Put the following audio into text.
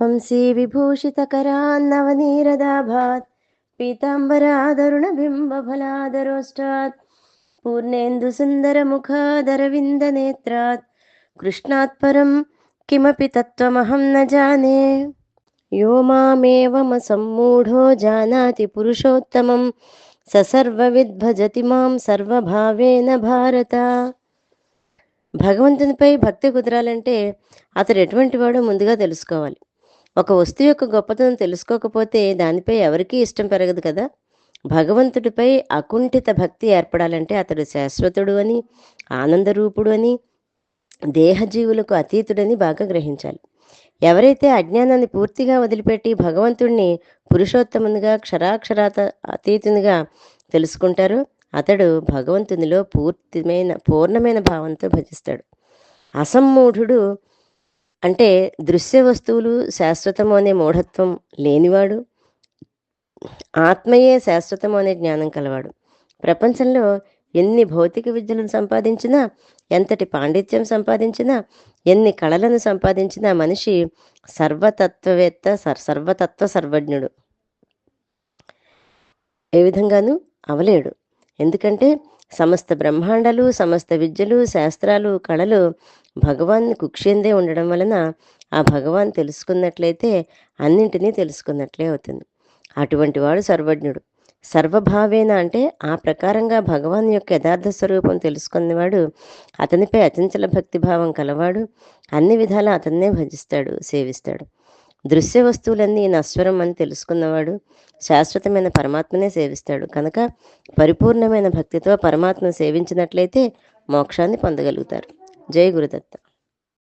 వంశీవిభూషితకరాన్నవనీరదాభాత్ పీతాంబరాదరుణబింబఫలాదరోష్టాత్ पूर्णेन्दुसुन्दरमुखादरविन्दनेत्रात् कृष्णात् परं किमपि तत्त्वमहं न जाने यो मामेवमसम्मूढो जानाति पुरुषोत्तमं स सर्वविद्भजति మాం సర్వభావేన భారత. భగవంతునిపై భక్తి కుదరాలంటే అతడు ఎటువంటి వాడో ముందుగా తెలుసుకోవాలి. ఒక వస్తువు యొక్క గొప్పతనం తెలుసుకోకపోతే దానిపై ఎవరికీ ఇష్టం పెరగదు కదా. భగవంతుడిపై అకుంఠిత భక్తి ఏర్పడాలంటే అతడు శాశ్వతుడు అని ఆనందరూపుడు అని దేహజీవులకు అతీతుడని బాగా గ్రహించాలి. ఎవరైతే అజ్ఞానాన్ని పూర్తిగా వదిలిపెట్టి భగవంతుణ్ణి పురుషోత్తమునిగా క్షరాక్షరాత అతీతునిగా తెలుసుకుంటారో అతడు భగవంతునిలో పూర్తిమైన పూర్ణమైన భావంతో భజిస్తాడు. అసమ్మూఢుడు అంటే దృశ్య వస్తువులు శాశ్వతము అనే మూఢత్వం లేనివాడు ఆత్మయే శాశ్వతము అనే జ్ఞానం కలవాడు. ప్రపంచంలో ఎన్ని భౌతిక విద్యలను సంపాదించినా ఎంతటి పాండిత్యం సంపాదించినా ఎన్ని కళలను సంపాదించినా మనిషి సర్వతత్వవేత్త సర్ సర్వతత్వ సర్వజ్ఞుడు. ఏ విధంగానూ అవలేడు. ఎందుకంటే సమస్త బ్రహ్మాండాలు సమస్త విద్యలు శాస్త్రాలు కళలు భగవాన్ని కుక్షేందే ఉండడం వలన ఆ భగవాన్ తెలుసుకున్నట్లయితే అన్నింటినీ తెలుసుకున్నట్లే అవుతుంది. అటువంటి వాడు సర్వజ్ఞుడు. సర్వభావేన అంటే ఆ ప్రకారంగా భగవాన్ యొక్క యథార్థ స్వరూపం తెలుసుకున్నవాడు అతనిపై అచంచల భక్తి భావం కలవాడు అన్ని విధాలా అతన్నే భజిస్తాడు సేవిస్తాడు. దృశ్య వస్తువులన్నీ నశ్వరం అని తెలుసుకున్నవాడు శాశ్వతమైన పరమాత్మనే సేవిస్తాడు. కనుక పరిపూర్ణమైన భక్తితో పరమాత్మను సేవించినట్లయితే మోక్షాన్ని పొందగలుగుతారు. జై గురుదత్త.